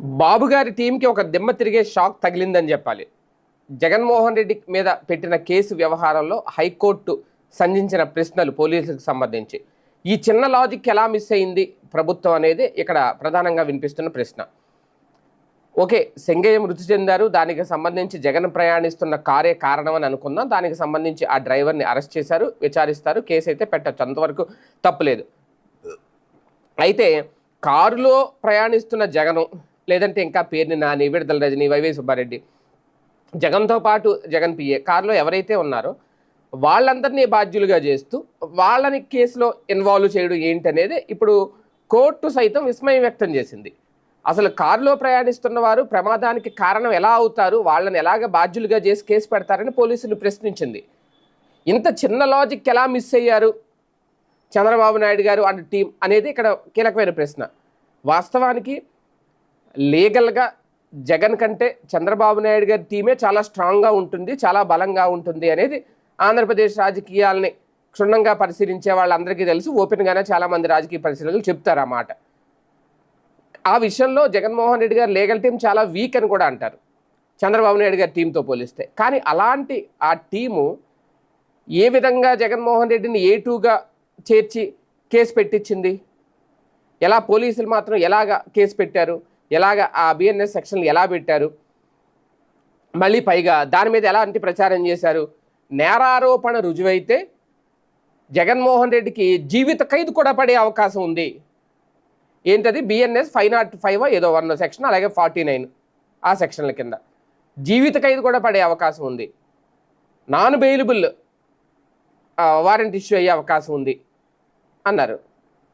బాబు గారి టీంకి ఒక దిమ్మ తిరిగే షాక్ తగిలిందని చెప్పాలి. జగన్మోహన్ రెడ్డి మీద పెట్టిన కేసు వ్యవహారంలో హైకోర్టు సంధించిన ప్రశ్నలు పోలీసులకు సంబంధించి. ఈ చిన్న లాజిక్ ఎలా మిస్ అయింది ప్రభుత్వం అనేది ఇక్కడ ప్రధానంగా వినిపిస్తున్న ప్రశ్న. ఓకే సెంగయ్య మృతి చెందారు దానికి సంబంధించి జగన్ ప్రయాణిస్తున్న కారే కారణం అని అనుకుందాం. దానికి సంబంధించి ఆ డ్రైవర్ని అరెస్ట్ చేశారు విచారిస్తారు. కేసు అయితే పెట్టచ్చు అంతవరకు తప్పులేదు. అయితే కారులో ప్రయాణిస్తున్న జగను లేదంటే ఇంకా పేరుని నాని విడుదల రజని వైవై సుబ్బారెడ్డి. జగన్తో పాటు జగన్ పిఏ కారులో ఎవరైతే ఉన్నారో వాళ్ళందరినీ బాధ్యులుగా చేస్తూ వాళ్ళని కేసులో ఇన్వాల్వ్ చేయడం ఏంటనేది ఇప్పుడు కోర్టు సైతం విస్మయం వ్యక్తం చేసింది. అసలు కారులో ప్రయాణిస్తున్న వారు ప్రమాదానికి కారణం ఎలా అవుతారు వాళ్ళని ఎలాగ బాధ్యులుగా చేసి కేసు పెడతారని పోలీసులు ప్రశ్నించింది. ఇంత చిన్న లాజిక్ ఎలా మిస్ అయ్యారు చంద్రబాబు నాయుడు గారు అండ్ టీం అనేది ఇక్కడ కీలకమైన ప్రశ్న. వాస్తవానికి లీగల్గా జగన్ కంటే చంద్రబాబు నాయుడు గారి టీమే చాలా స్ట్రాంగ్గా ఉంటుంది చాలా బలంగా ఉంటుంది అనేది ఆంధ్రప్రదేశ్ రాజకీయాలని క్షుణ్ణంగా పరిశీలించే వాళ్ళందరికీ తెలుసు. ఓపెన్గానే చాలామంది రాజకీయ పరిశీలకులు చెప్తారు ఆ మాట. ఆ విషయంలో జగన్మోహన్ రెడ్డి గారు లీగల్ టీం చాలా వీక్ అని కూడా అంటారు. చంద్రబాబు నాయుడు గారి టీంతో పోలిస్తే. కానీ అలాంటి ఆ టీము ఏ విధంగా జగన్మోహన్ రెడ్డిని ఏ టూగా చేర్చి కేసు పెట్టించింది ఎలా పోలీసులు మాత్రం ఎలాగ కేసు పెట్టారు? ఎలాగ ఆ బిఎన్ఎస్ సెక్షన్లు ఎలా పెట్టారు? మళ్ళీ పైగా దాని మీద ఎలాంటి ప్రచారం చేశారు? నేరారోపణ రుజువైతే జగన్మోహన్ రెడ్డికి జీవిత ఖైదు కూడా పడే అవకాశం ఉంది. ఏంటది? బిఎన్ఎస్ ఫైవ్ నాట్ ఫైవ్ ఏదో వన్ సెక్షన్ అలాగే ఫార్టీ నైన్ ఆ సెక్షన్ల కింద. జీవిత ఖైదు కూడా పడే అవకాశం ఉంది. నాన్ బెయిలబుల్ వారెంట్ ఇష్యూ అయ్యే అవకాశం ఉంది అన్నారు.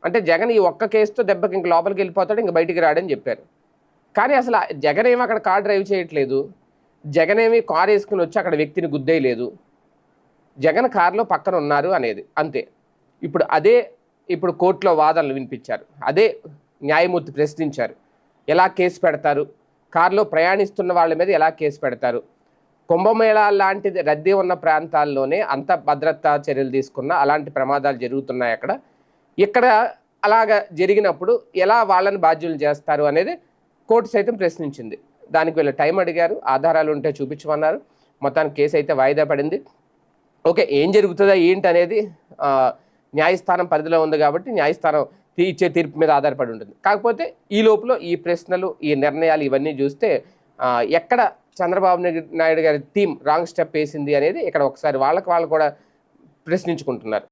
అంటే జగన్ ఈ ఒక్క కేసుతో దెబ్బకి ఇంక లోపలికి వెళ్ళిపోతాడు ఇంక బయటికి రాడని చెప్పారు. కానీ అసలు జగన్ ఏమి అక్కడ కార్ డ్రైవ్ చేయట్లేదు? జగన్ ఏమి కార్ వేసుకుని వచ్చి అక్కడ వ్యక్తిని గుద్దేయలేదు జగన్ కారులో పక్కన ఉన్నారు అనేది అంతే. ఇప్పుడు అదే ఇప్పుడు కోర్టులో వాదనలు వినిపించారు. అదే న్యాయమూర్తి ప్రశ్నించారు. ఎలా కేసు పెడతారు? కారులో ప్రయాణిస్తున్న వాళ్ళ మీద ఎలా కేసు పెడతారు? కుంభమేళా లాంటిది రద్దీ ఉన్న ప్రాంతాల్లోనే అంత భద్రతా చర్యలు తీసుకున్న అలాంటి ప్రమాదాలు జరుగుతున్నాయి అక్కడ. ఇక్కడ అలాగ జరిగినప్పుడు ఎలా వాళ్ళని బాధ్యులు చేస్తారు అనేది కోర్టు సైతం ప్రశ్నించింది. దానికి వీళ్ళు టైం అడిగారు ఆధారాలు ఉంటే చూపించమన్నారు. మొత్తానికి కేసు అయితే వాయిదా పడింది. ఓకే ఏం జరుగుతుందా ఏంటి అనేది న్యాయస్థానం పరిధిలో ఉంది కాబట్టి న్యాయస్థానం తీ- ఇచ్చే తీర్పు మీద ఆధారపడి ఉంటుంది. కాకపోతే ఈ లోపల ఈ ప్రశ్నలు ఈ నిర్ణయాలు ఇవన్నీ చూస్తే ఎక్కడ చంద్రబాబు నాయుడు- నాయుడు గారి టీం రాంగ్ స్టెప్ వేసింది అనేది ఇక్కడ ఒకసారి వాళ్ళకి వాళ్ళు కూడా ప్రశ్నించుకుంటున్నారు.